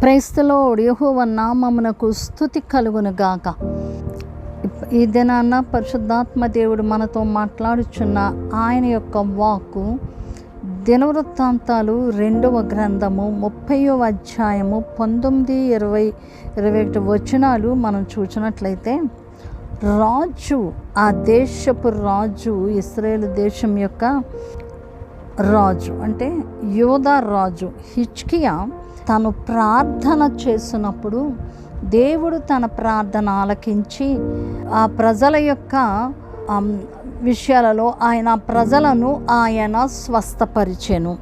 క్రైస్తలో యహోవ నామమునకు స్థుతి కలుగును గాక. ఈ దినాన పరిశుద్ధాత్మ దేవుడు మనతో మాట్లాడుచున్న ఆయన యొక్క వాక్కు దినవృత్తాంతాలు రెండవ గ్రంథము ముప్పయో అధ్యాయము పంతొమ్మిది ఇరవై ఇరవై ఒకటి వచనాలు మనం చూసినట్లయితే రాజు ఆ దేశపు రాజు ఇస్రాయేల్ దేశం యొక్క రాజు అంటే యోధా రాజు హిచ్కియా తను ప్రార్థన చేసినప్పుడు దేవుడు తన ప్రార్థన ఆలకించి ఆ ప్రజల యొక్క విషయాలలో ఆయన ప్రజలను ఆయన స్వస్థపరిచెను.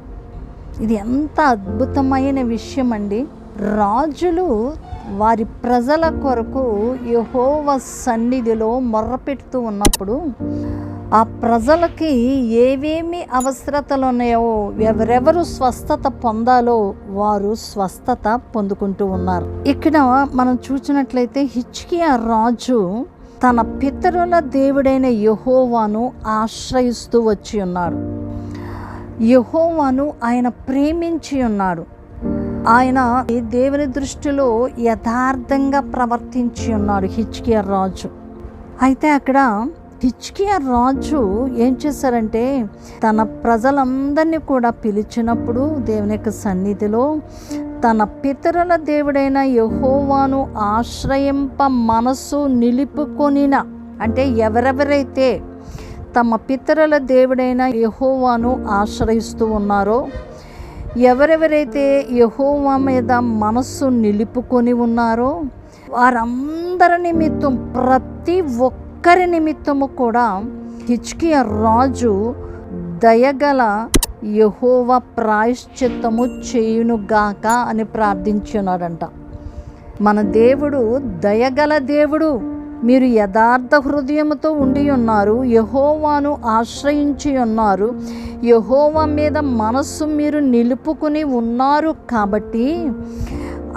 ఇది ఎంత అద్భుతమైన విషయం అండి రాజులు వారి ప్రజల కొరకు యహోవ సన్నిధిలో మొర్రపెడుతూ ఉన్నప్పుడు ఆ ప్రజలకి ఏవేమి అవసరతలు ఉన్నాయో ఎవరెవరు స్వస్థత పొందాలో వారు స్వస్థత పొందుకుంటూ ఉన్నారు. ఇక్కడ మనం చూసినట్లయితే హిచ్కియా రాజు తన పితరుల దేవుడైన యహోవాను ఆశ్రయిస్తూ వచ్చి ఉన్నాడు. యహోవాను ఆయన ప్రేమించి ఉన్నాడు. ఆయన ఈ దేవుని దృష్టిలో యథార్థంగా ప్రవర్తించి ఉన్నాడు హిచ్కియా రాజు. అయితే అక్కడ హిచ్కియా రాజు ఏం చేశారంటే తన ప్రజలందరినీ కూడా పిలిచినప్పుడు దేవుని యొక్క సన్నిధిలో తన పితరుల దేవుడైన యహోవాను ఆశ్రయింప మనసు నిలుపుకొనిన అంటే ఎవరెవరైతే తమ పితరుల దేవుడైన యహోవాను ఆశ్రయిస్తూ ఉన్నారో ఎవరెవరైతే యహోవా మీద మనస్సు నిలుపుకొని ఉన్నారో వారందరి నిమిత్తం ప్రతి ఒక్క ఒక్కరి నిమిత్తము కూడా హిచ్కియ రాజు దయగల యహోవ ప్రాయశ్చిత్తము చేయునుగాక అని ప్రార్థించున్నాడంట. మన దేవుడు దయగల దేవుడు. మీరు యథార్థ హృదయముతో ఉండి ఉన్నారు. యహోవాను ఆశ్రయించి ఉన్నారు. యహోవా మీద మనస్సు మీరు నిలుపుకుని ఉన్నారు కాబట్టి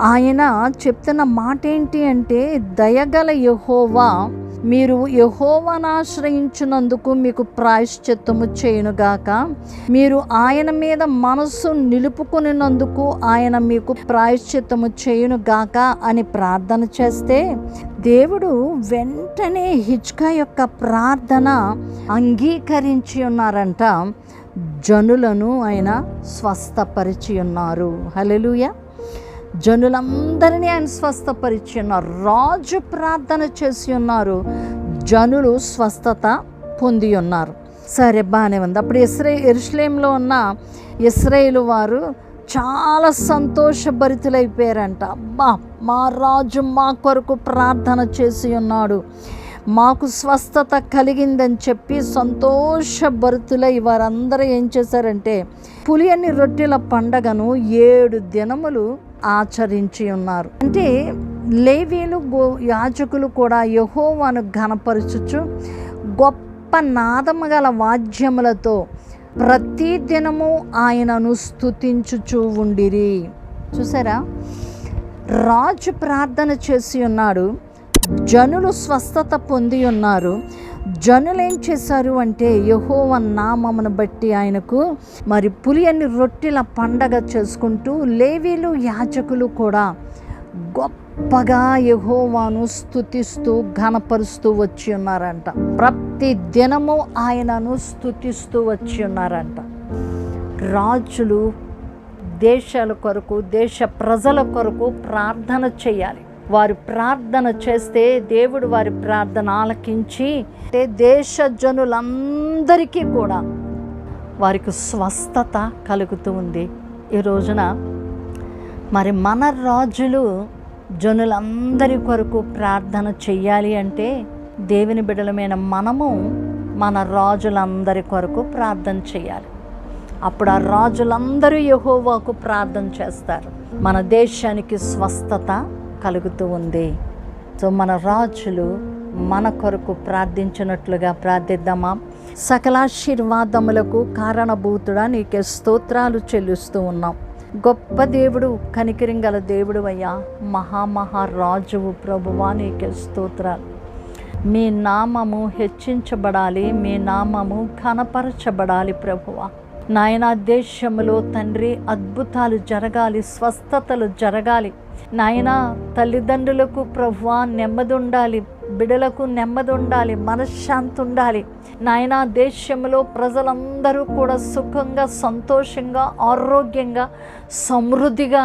ఆయన చెప్తున్న మాట ఏంటి అంటే దయగల యహోవా మీరు యహోవాను ఆశ్రయించినందుకు మీకు ప్రాయశ్చిత్తము చేయునుగాక. మీరు ఆయన మీద మనస్సు నిలుపుకునినందుకు ఆయన మీకు ప్రాయశ్చిత్తము చేయునుగాక అని ప్రార్థన చేస్తే దేవుడు వెంటనే హిజ్కా యొక్క ప్రార్థన అంగీకరించి ఉన్నారంట. జనులను ఆయన స్వస్థపరిచి ఉన్నారు. హలెలుయా జనులందరినీ ఆయన స్వస్థపరిచి ఉన్నారు రాజు ప్రార్థన చేసి ఉన్నారు. జనులు స్వస్థత పొంది ఉన్నారు. సరే బాగానే ఉంది. అప్పుడు ఇస్రే ఎరుషలేంలో ఉన్న ఇస్రాయేలు వారు చాలా సంతోషభరితులైపోయారంట. అబ్బా మా రాజు మా కొరకు ప్రార్థన చేసి ఉన్నాడు. మాకు స్వస్థత కలిగిందని చెప్పి సంతోషభరితులై వారందరూ ఏం చేశారంటే పులియని రొట్టెల పండగను ఏడు దినములు ఆచరించి ఉన్నారు. అంటే లేవీలు గో యాజకులు కూడా యహోవాను ఘనపరచుచు గొప్ప నాదము గల వాద్యములతో ప్రతి దినము ఆయనను స్తుతించుచూ ఉండిరి. చూసారా? రాజు ప్రార్థన చేసి ఉన్నాడు. జనులు స్వస్థత పొంది ఉన్నారు. జనులు ఏం చేశారు అంటే యహోవ నామమును బట్టి ఆయనకు మరి పులియని రొట్టెల పండగ చేసుకుంటూ లేవీలు యాజకులు కూడా గొప్పగా యహోవాను స్థుతిస్తూ ఘనపరుస్తూ వచ్చి ఉన్నారంట. ప్రతి దినము ఆయనను స్థుతిస్తూ వచ్చి ఉన్నారంట. రాజులు దేశాల కొరకు దేశ ప్రజల కొరకు ప్రార్థన చేయాలి. వారు ప్రార్థన చేస్తే దేవుడు వారి ప్రార్థన ఆలకించి అంటే దేశ జనులందరికీ కూడా వారికి స్వస్థత కలుగుతూ ఉంది. ఈ రోజున మరి మన రాజులు జనులందరి కొరకు ప్రార్థన చెయ్యాలి అంటే దేవుని బిడలమైన మనము మన రాజులందరి కొరకు ప్రార్థన చేయాలి అప్పుడు ఆ రాజులందరూ యహోవాకు ప్రార్థన చేస్తారు. మన దేశానికి స్వస్థత కలుగుతూ ఉంది. సో మన రాజులు మన కొరకు ప్రార్థించినట్లుగా ప్రార్థిద్దామా? సకలాశీర్వాదములకు కారణభూతుడా నీకే స్తోత్రాలు చెల్లిస్తూ ఉన్నాం. గొప్ప దేవుడు కనికరం గల దేవుడు అయ్యా మహామహారాజువు ప్రభువా నీకే స్తోత్రాలు. మీ నామము హెచ్చించబడాలి మీ నామము కనపరచబడాలి ప్రభువా. నాయనా దేశంలో తండ్రి అద్భుతాలు జరగాలి స్వస్థతలు జరగాలి. నాయనా తల్లిదండ్రులకు ప్రభువా నెమ్మది ఉండాలి బిడలకు నెమ్మది ఉండాలి మనశ్శాంతి ఉండాలి నాయనా దేశంలో ప్రజలందరూ కూడా సుఖంగా సంతోషంగా ఆరోగ్యంగా సమృద్ధిగా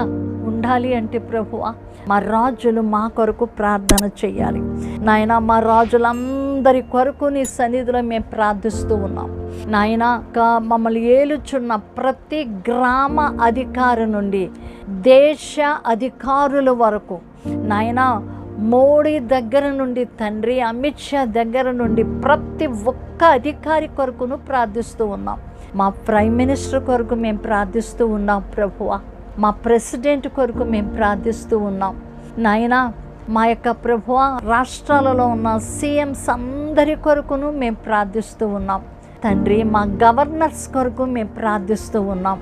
ఉండాలి అంటే ప్రభువ మా రాజులు మా కొరకు ప్రార్థన చేయాలి. నాయన మా రాజులందరూ కొరకు నీ సన్నిధిలో మేము ప్రార్థిస్తూ ఉన్నాం. నాయన కా- మమ్మల్ని ఏలుచున్న ప్రతి గ్రామ అధికారి నుండి దేశ అధికారుల వరకు నాయన మోడీ దగ్గర నుండి తండ్రి అమిత్ షా దగ్గర నుండి ప్రతి ఒక్క అధికారి కొరకును ప్రార్థిస్తూ ఉన్నాం. మా ప్రైమ్ మినిస్టర్ కొరకు మేము ప్రార్థిస్తూ ఉన్నాం ప్రభువ. మా ప్రెసిడెంట్ కొరకు మేము ప్రార్థిస్తూ ఉన్నాం. నాయనా మా యొక్క ప్రభువ రాష్ట్రాలలో ఉన్న సీఎంస్ అందరి కొరకును మేము ప్రార్థిస్తూ ఉన్నాం. తండ్రి మా గవర్నర్స్ కొరకు మేము ప్రార్థిస్తూ ఉన్నాం.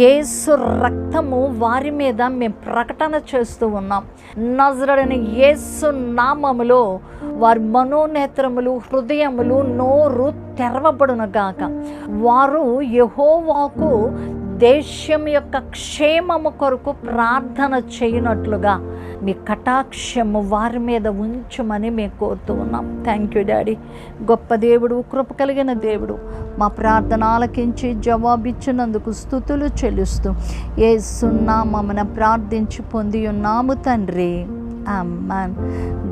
యేసు రక్తము వారి మీద మేము ప్రకటన చేస్తూ ఉన్నాం. నజరడని యేసు నామములో వారి మనోనేత్రములు హృదయములు నోరు తెరవబడునగాక వారు యహోవాకు దేశం యొక్క క్షేమము కొరకు ప్రార్థన చేయనట్లుగా మీ కటాక్షము వారి మీద ఉంచమని మేము కోరుతూ ఉన్నాం. థ్యాంక్ యూ డాడీ గొప్ప దేవుడు కృప కలిగిన దేవుడు మా ప్రార్థన ఆలకించి జవాబిచ్చినందుకు స్థుతులు చెల్లిస్తూ ఏ సున్నా మమ్మల్ని ప్రార్థించి పొంది ఉన్నాము తండ్రి. అమ్మాన్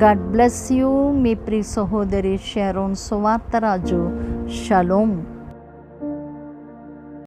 గాడ్ బ్లెస్ యూ మీ ప్రి సహోదరి షరోన్ సువార్తరాజు. షలోం